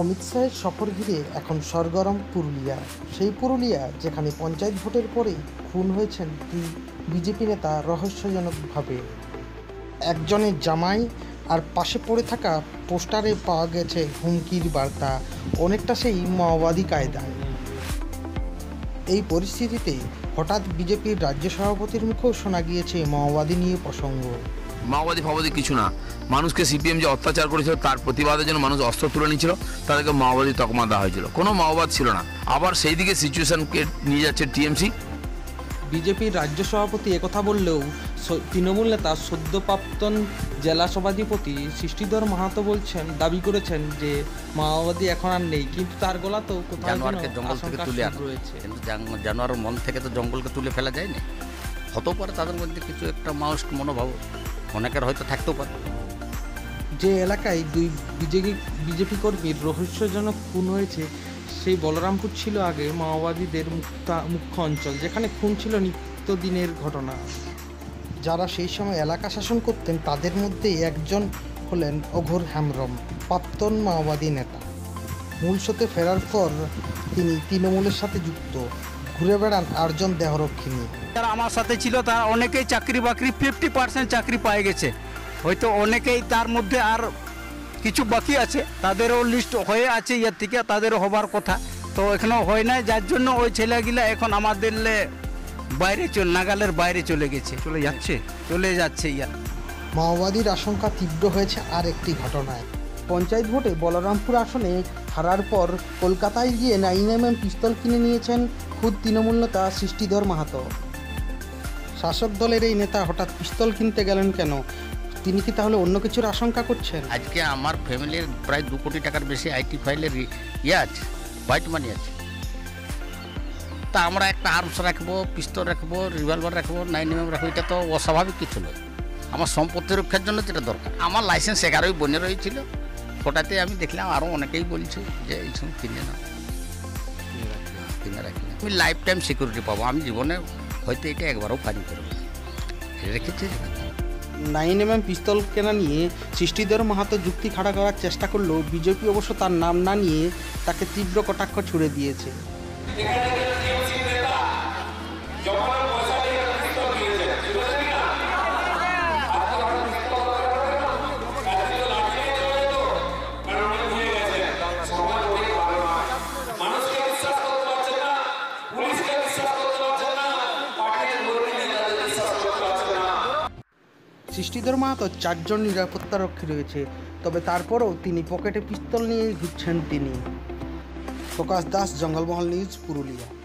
অমিত শাহের সফর ঘিরে এখন সরগরম পুরুলিয়া। সেই পুরুলিয়া যেখানে পঞ্চায়েত ভোটের পরেই খুন হয়েছেন দুই বিজেপি নেতা রহস্যজনকভাবে। একজনের জামাই আর পাশে পড়ে থাকা পোস্টারে পাওয়া গেছে হুমকির বার্তা, অনেকটা সেই মাওবাদী কায়দায় এই পরিস্থিতিতে হঠাৎ বিজেপির রাজ্য সভাপতির মুখেও শোনা গিয়েছে মাওবাদী নিয়ে প্রসঙ্গ। মাওবাদী ফাওবাদী কিছু না। মানুষকে সিপিএম যে অত্যাচার করেছিল তার প্রতিবাদের জন্য মানুষ অস্ত্র তুলে নিয়েছিল তাদেরকে মাওবাদী তকমা দেওয়া হয়েছিল। কোনো মাওবাদ ছিল না। আবার সেই দিকে সিচুয়েশনকে নিয়ে যাচ্ছে টিএমসি। বিজেপির রাজ্য সভাপতি একথা বললেও তৃণমূল নেতা সদ্যপ্রাপ্তন জেলা সভাধিপতি সৃষ্টিধর মাহাতো বলছেন দাবি করেছেন যে মাওবাদী এখন আর নেই কিন্তু তার গলাতেও কোথাও যেন জানোয়ারকে জঙ্গল থেকে তুলে রয়েছে। কিন্তু জানোয়ারের মন থেকে তো জঙ্গলকে তুলে ফেলা যায়নি। হতেও পারে তাদের মধ্যে কিছু একটা মানুষ মনোভাব অনেকের হয়তো থাকতেও পারে। যে এলাকায় দুই বিজেপি বিজেপি কর্মীর রহস্যজনক খুন হয়েছে, সেই বলরামপুর ছিল আগে মাওবাদীদের মুক্তা, মুখ্য অঞ্চল, যেখানে খুন ছিল নিত্যদিনের ঘটনা। যারা সেই সময় এলাকা শাসন করতেন, তাদের মধ্যে একজন হলেন অঘোর হ্যামরম প্রাক্তন মাওবাদী নেতা। মূল স্রোতে ফেরার পর তিনি তৃণমূলের সাথে যুক্ত। ঘুরে বেড়ান আটজন দেহরক্ষী নিয়ে যারা আমার সাথে ছিল তারা অনেকেই চাকরি বাকরি ফিফটি পার্সেন্ট চাকরি পেয়ে গেছে। হয়তো অনেকেই তার মধ্যে আর কিছু বাকি আছে তাদেরও লিস্ট হয়ে আছে ইয়ার থেকে তাদেরও হবার কথা। তো এখনও হয় নাই যার জন্য ওই ছেলেগুলা এখন আমাদের বাইরে চল নাগালের বাইরে চলে গেছে। চলে যাচ্ছে? চলে যাচ্ছে ইয়ার। মাওবাদীর আশঙ্কা তীব্র হয়েছে আর একটি ঘটনায়। পঞ্চায়েত ভোটে বলরামপুর আসনে হারার পর কলকাতায় গিয়ে নাইন এম এম পিস্তল কিনে নিয়েছেন খুদ তৃণমূল নেতা সৃষ্টিধর মাহাতো। শাসক দলের এই নেতা হঠাৎ পিস্তল কিনতে গেলেন কেন? তিনি কি তাহলে অন্য কিছুর আশঙ্কা করছেন? আজকে আমার ফ্যামিলির প্রায় দু কোটি টাকার বেশি আইটি ফাইলের ইয়ে আছে হোয়াইট মানি আছে। তা আমরা একটা আর্মস রাখব পিস্তল রাখব রিভলভার রাখব নাইন এম রাখব, এটা তো অস্বাভাবিক কিছু নয়। আমার সম্পত্তি রক্ষার জন্য যেটা দরকার। আমার লাইসেন্স এগারোই বনে রয়েছিল। ওটাতে আমি দেখলাম আরও অনেকেই বলছে যে এই সময় কিনে না কিনে রাখি আমি লাইফ টাইম সিকিউরিটি পাবো। আমি জীবনে হয়তো এটা একবারও ফাইন করবে রেখেছে? নাইন এম এম পিস্তল কেনা নিয়ে সৃষ্টিধর মাহাতো যুক্তি খাড়া করার চেষ্টা করলেও বিজেপি অবশ্য তার নাম না নিয়ে তাকে তীব্র কটাক্ষ ছুড়ে দিয়েছে। সৃষ্টিধর মাহাতো চারজন নিরাপত্তারক্ষী রয়েছে, তবে তারপরও তিনি পকেটে পিস্তল নিয়ে ঘুরছেন তিনি। প্রকাশ দাস, জঙ্গলমহল নিউজ, পুরুলিয়া।